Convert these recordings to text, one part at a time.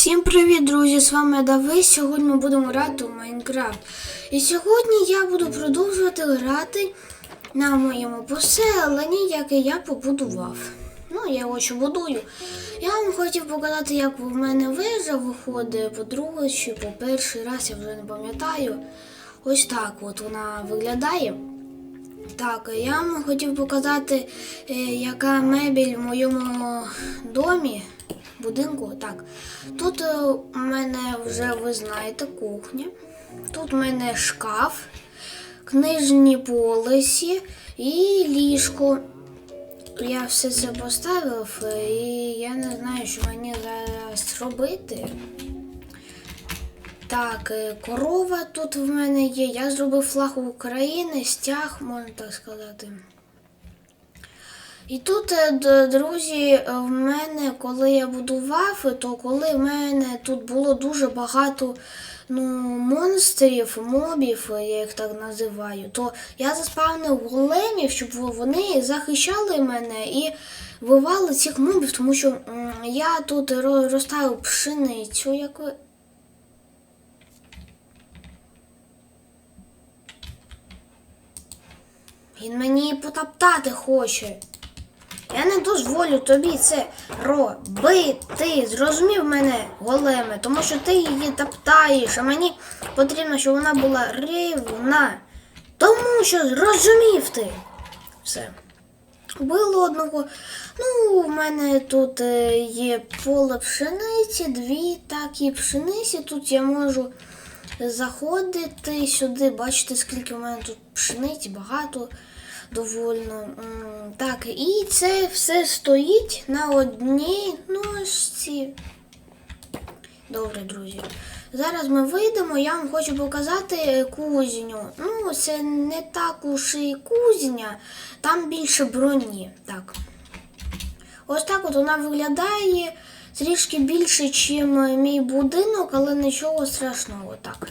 Всім привіт, друзі! З вами Давид. Сьогодні ми будемо грати у Майнкрафт. І сьогодні я буду продовжувати грати на моєму поселенні, яке я побудував. Ну, я його ще будую. Я вам хотів показати, як в мене вежа виходить по другий чи по перший раз, я вже не пам'ятаю. Ось так от вона виглядає. Так, я вам хотів показати, е, яка мебель в моєму домі, будинку. Так, тут е, у мене вже ви знаєте кухня. Тут у мене шкаф, книжні полиці і ліжко. Я все це поставив, е, і я не знаю, що мені зараз робити. Так, е, корова тут в мене є. Я зробив флаг України, стяг, можна так сказати. І тут, е, друзі, е, в мене, коли я будував, е, то коли в мене тут було дуже багато ну, монстрів, мобів, я їх так називаю, то я заспавнив големів, щоб вони захищали мене і вбивали цих мобів, тому що я тут ро- розставив пшеницю, як ви. Він мені потоптати хоче. Я не дозволю тобі це робити. Зрозумів мене, големе, тому що ти її топтаєш, а мені потрібно, щоб вона була рівна. Тому що зрозумів ти. Все. Було одного. Ну, в мене тут е, є поле пшениці, дві такі пшениці. Тут я можу заходити сюди, бачите, скільки в мене тут пшениці, багато довольно. Так, і це все стоїть на одній ножці. Добре, друзі. Зараз ми вийдемо, я вам хочу показати кузню. Ну, це не так уж і кузня, там більше броні. Так. Ось так от вона виглядає трішки більше, ніж мій будинок, але нічого страшного. Так.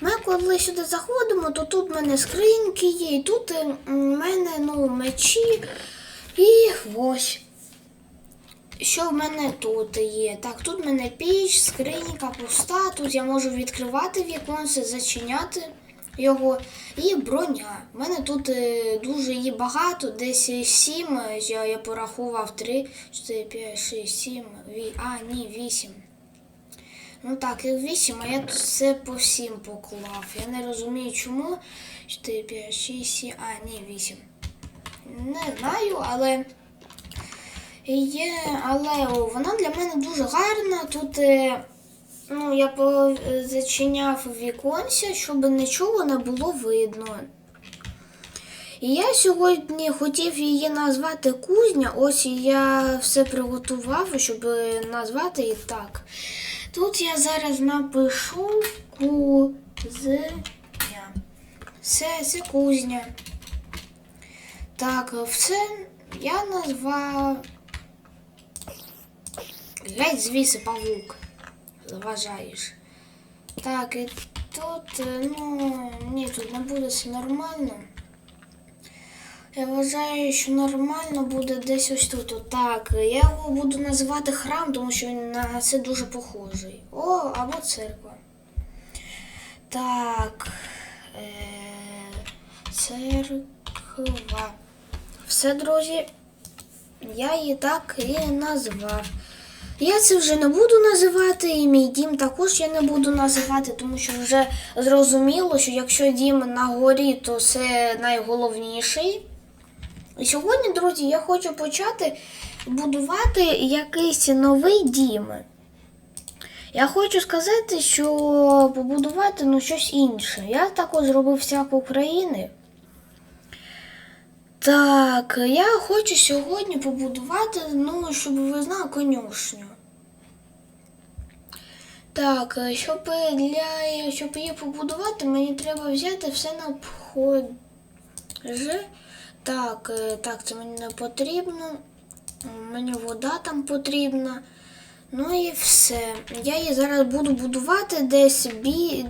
Ми коли сюди заходимо, то тут в мене скриньки є, і тут е, в мене ну, мечі і ось. Що в мене тут є? Так, тут в мене піч, скринька пуста, тут я можу відкривати віконце, зачиняти його. І броня. У мене тут е, дуже її багато, десь 7, я, я порахував 3, 4, 5, 6, 7, ві... а, ні, 8. Ну так, і 8, а я тут все по всім поклав. Я не розумію чому. 4, 5, 6, 7, а, ні, 8. Не знаю, але. Є, але вона для мене дуже гарна. Тут е, ну, я е, зачиняв віконця, щоб нічого не було видно. І я сьогодні хотів її назвати кузня. Ось я все приготував, щоб назвати її так. Тут я зараз напишу кузня. Це, це кузня. Так, все я назвав. Геть звідси павук. Заважаєш. Так, і тут, е, ну, ні, тут не буде все нормально. Я вважаю, що нормально буде десь ось тут. Отак. Я його буду називати храм, тому що він на це дуже похожий. О, або церква. Так. Е, церква. Все, друзі. Я її так і назвав. Я це вже не буду називати, і мій дім також я не буду називати, тому що вже зрозуміло, що якщо дім на горі, то це найголовніший. І сьогодні, друзі, я хочу почати будувати якийсь новий дім. Я хочу сказати, що побудувати ну, щось інше. Я також зробив всяк України. Так, я хочу сьогодні побудувати, ну, щоб ви знали, конюшню. Так, щоб для щоб її побудувати, мені треба взяти все на обходи. Так, так, це мені не потрібно. Мені вода там потрібна. Ну і все. Я її зараз буду будувати десь бі...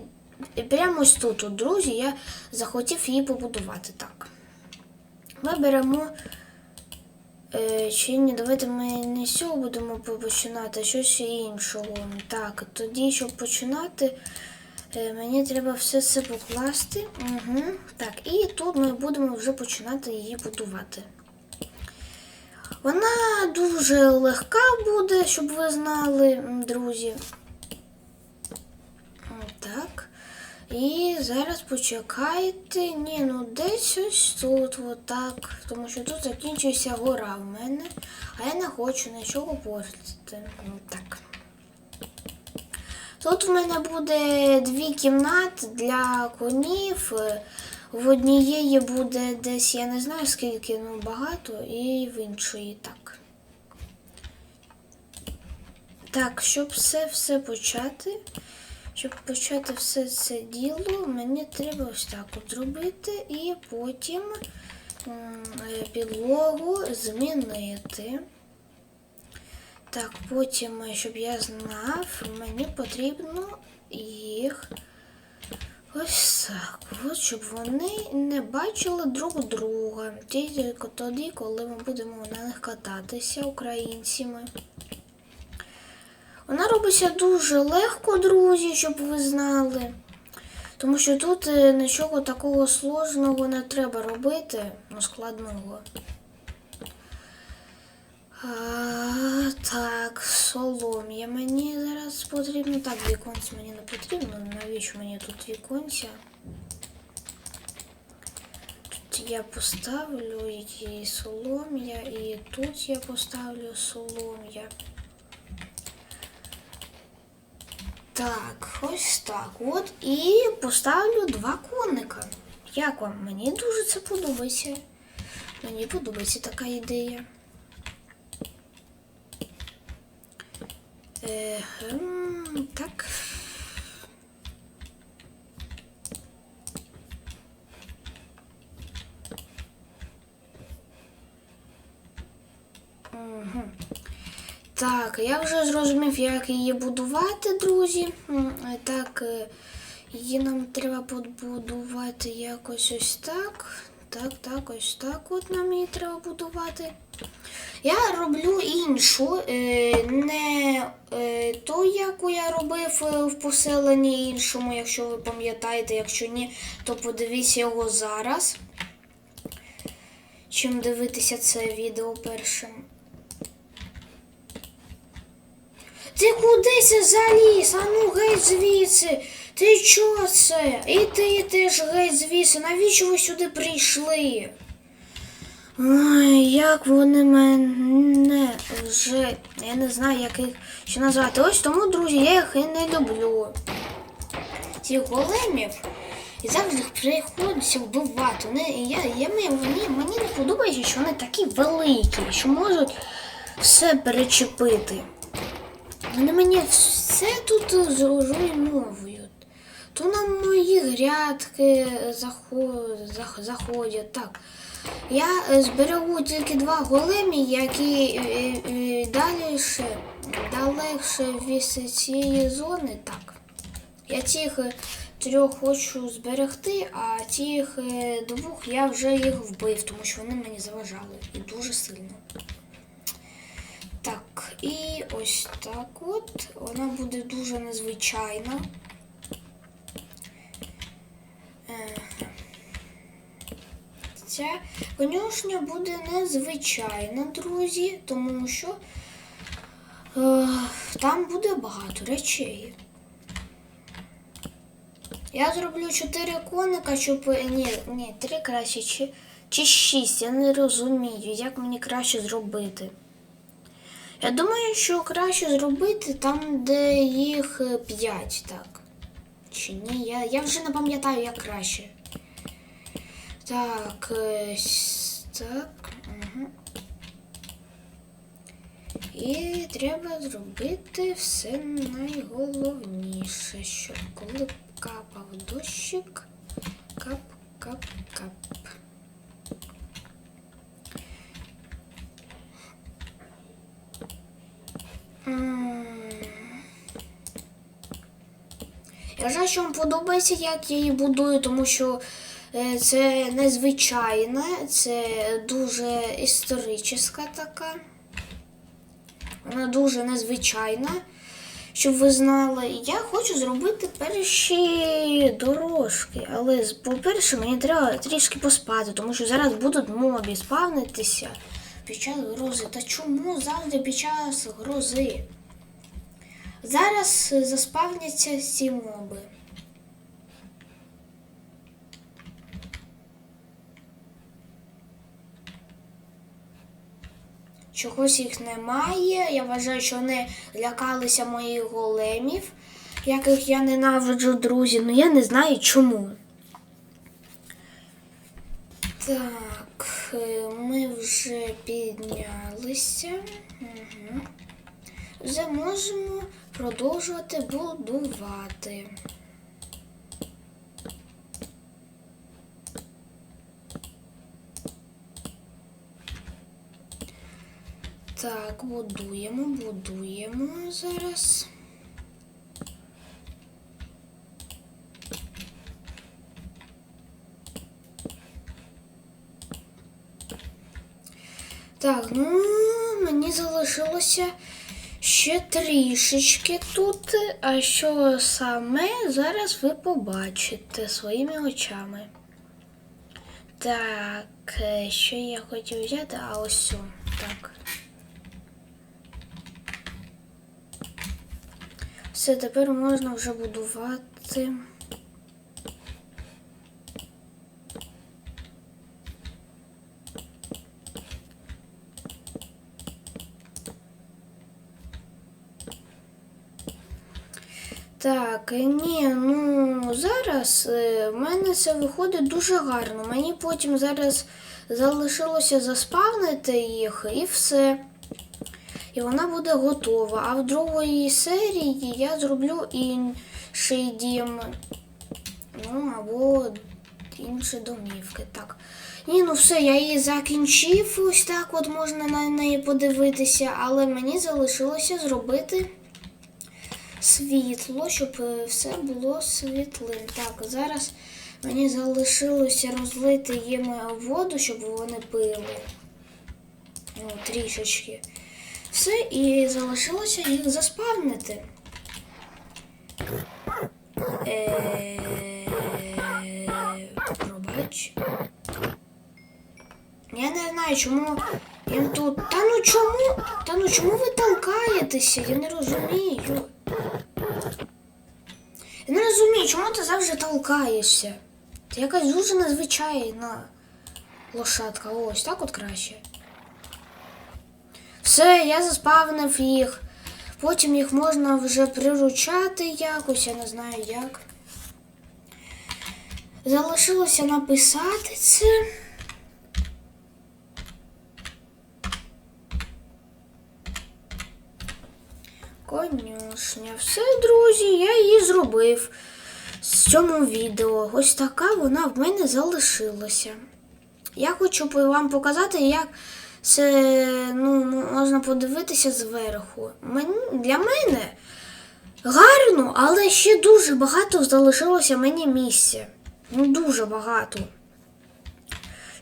прямо ось тут, от, друзі, я захотів її побудувати так. Ми беремо Е, чи ні, давайте ми не з цього будемо починати, а щось іншого. Так, тоді, щоб починати, е, мені треба все це покласти. Угу. Так, і тут ми будемо вже починати її будувати. Вона дуже легка буде, щоб ви знали, друзі. М, Так. І зараз почекайте. Ні, ну десь ось тут, отак. Тому що тут закінчується гора в мене, а я не хочу нічого портити. Ну, Так. Тут в мене буде дві кімнати для конів. В однієї буде десь, я не знаю скільки, ну багато, і в іншої так. Так, щоб все все почати, щоб почати все це діло, мені треба ось так зробити і потім підлогу змінити. Так, потім, щоб я знав, мені потрібно їх ось так, от, щоб вони не бачили друг друга. Тільки тоді, коли ми будемо на них кататися українцями. Вона робиться дуже легко, друзі, щоб ви знали. Тому що тут е, нічого такого сложного не треба робити, ну, складного. А, так, солом'я мені зараз потрібно. Так, віконця мені не потрібно. Навіщо мені тут віконця? Тут я поставлю і солом'я, і тут я поставлю солом'я. Так, ось так. От і поставлю два коника. Як вам? Мені дуже це подобається. Мені подобається така ідея. Е, так. Мгм. Так, я вже зрозумів, як її будувати, друзі. Е, Так, е, її нам треба побудувати якось ось так. Так, так, ось так от нам її треба будувати. Я роблю іншу, е, не ту, яку я робив в поселенні іншому, якщо ви пам'ятаєте, якщо ні, то подивіться його зараз. Чим дивитися це відео першим. Ти куди це заліз? А ну геть звідси. Ти чого це? І ти теж геть звідси. Навіщо ви сюди прийшли? Ой, як вони мене вже. Я не знаю, як їх ще назвати. Ось тому, друзі, я їх і не люблю. Цих големів і завжди приходиться вбивати. Вони, я, я, мені, мені не подобається, що вони такі великі, що можуть все перечепити. Вони мені все тут зруйновують. То на мої грядки заходять. Так. Я е, зберегу тільки два големі, які е, е, далі далекше від цієї зони. Так. Я цих е, трьох хочу зберегти, а тих е, двох я вже їх вбив, тому що вони мені заважали і дуже сильно. І ось так от. Вона буде дуже незвичайна. Е, Ця конюшня буде незвичайна, друзі, тому що е, там буде багато речей. Я зроблю 4 коника, щоб. е, Ні, ні, 3 краще чи, чи 6. Я не розумію, як мені краще зробити. Я думаю, що краще зробити там, де їх 5, так. Чи ні? Я, я вже не пам'ятаю, як краще. Так, е, так. Угу. І треба зробити все найголовніше, щоб коли капав дощик, кап, кап, кап. М. Я знаю, що вам подобається, як я її будую, тому що Е, Це незвичайне, це дуже історична така. Вона дуже незвичайна, щоб ви знали. Я хочу зробити перші дорожки. Але по-перше, мені треба трішки поспати, тому що зараз будуть мобі спавнитися під час грози. Та чому завжди під час грози? Зараз заспавняться ці моби. Чогось їх немає. Я вважаю, що вони лякалися моїх големів, яких я ненавиджу, друзі. Ну я не знаю чому. Так, е, ми вже піднялися. Угу. Вже можемо продовжувати будувати. Так, будуємо, будуємо зараз. Ну мені залишилося ще трішечки тут. А що саме зараз ви побачите своїми очами. Так, е, що я хотів взяти? А ось. Так. Все, тепер можна вже будувати. Так, е, ні, ну зараз е, в мене це виходить дуже гарно. Мені потім зараз залишилося заспавнити їх і все. І вона буде готова. А в другої серії я зроблю інший дім. Ну, або інші домівки. Так. Ні, ну все, я її закінчив. Ось так от можна на неї подивитися, але мені залишилося зробити світло, щоб е, все було світлим. Так, зараз мені залишилося розлити їм воду, щоб вони пили. Ну, трішечки. Все, і залишилося їх заспавнити. Е. Я не знаю, чому він тут. Та ну чому? Та ну чому ви толкаєтеся? Я не розумію. Я не розумію, чому ти завжди толкаєшся? Ти якась дуже незвичайна лошадка. Ось так от краще. Все, я заспавнив їх. Потім їх можна вже приручати якось, я не знаю як. Залишилося написати це. Конюшня. Все, друзі, я її зробив з цьому відео. Ось така вона в мене залишилася. Я хочу вам показати, як це ну, можна подивитися зверху. Для мене гарно, але ще дуже багато залишилося мені місця. Ну, дуже багато.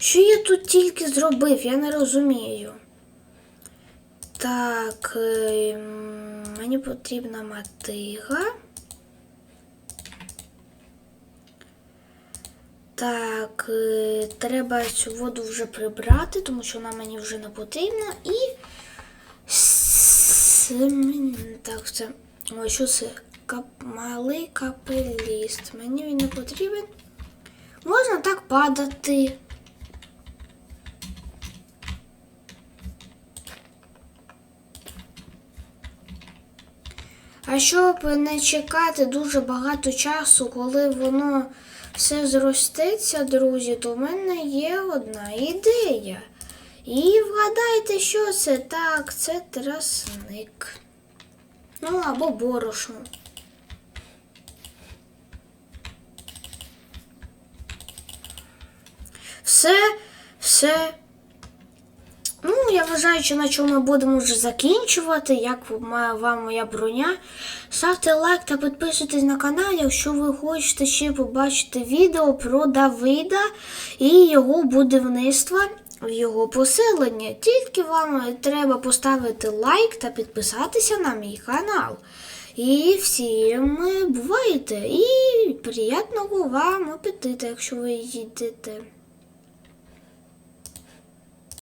Що я тут тільки зробив, я не розумію. Так, ем, мені потрібна мотига. Так, е, треба цю воду вже прибрати, тому що вона мені вже не потрібна. І так, це. Ой, що це? Кап... Малий капеліст. Мені він не потрібен. Можна так падати. А щоб не чекати дуже багато часу, коли воно все зростеться, друзі, то в мене є одна ідея. І вгадайте, що це? Так, це трасник. Ну, або борошно. Все, все Ну, я вважаю, що на чому ми будемо вже закінчувати. Як вам моя броня. Ставте лайк та підписуйтесь на канал, якщо ви хочете ще побачити відео про Давида і його будівництво в його поселення. Тільки вам треба поставити лайк та підписатися на мій канал. І всім бувайте! І приємного вам апетиту, якщо ви їдете.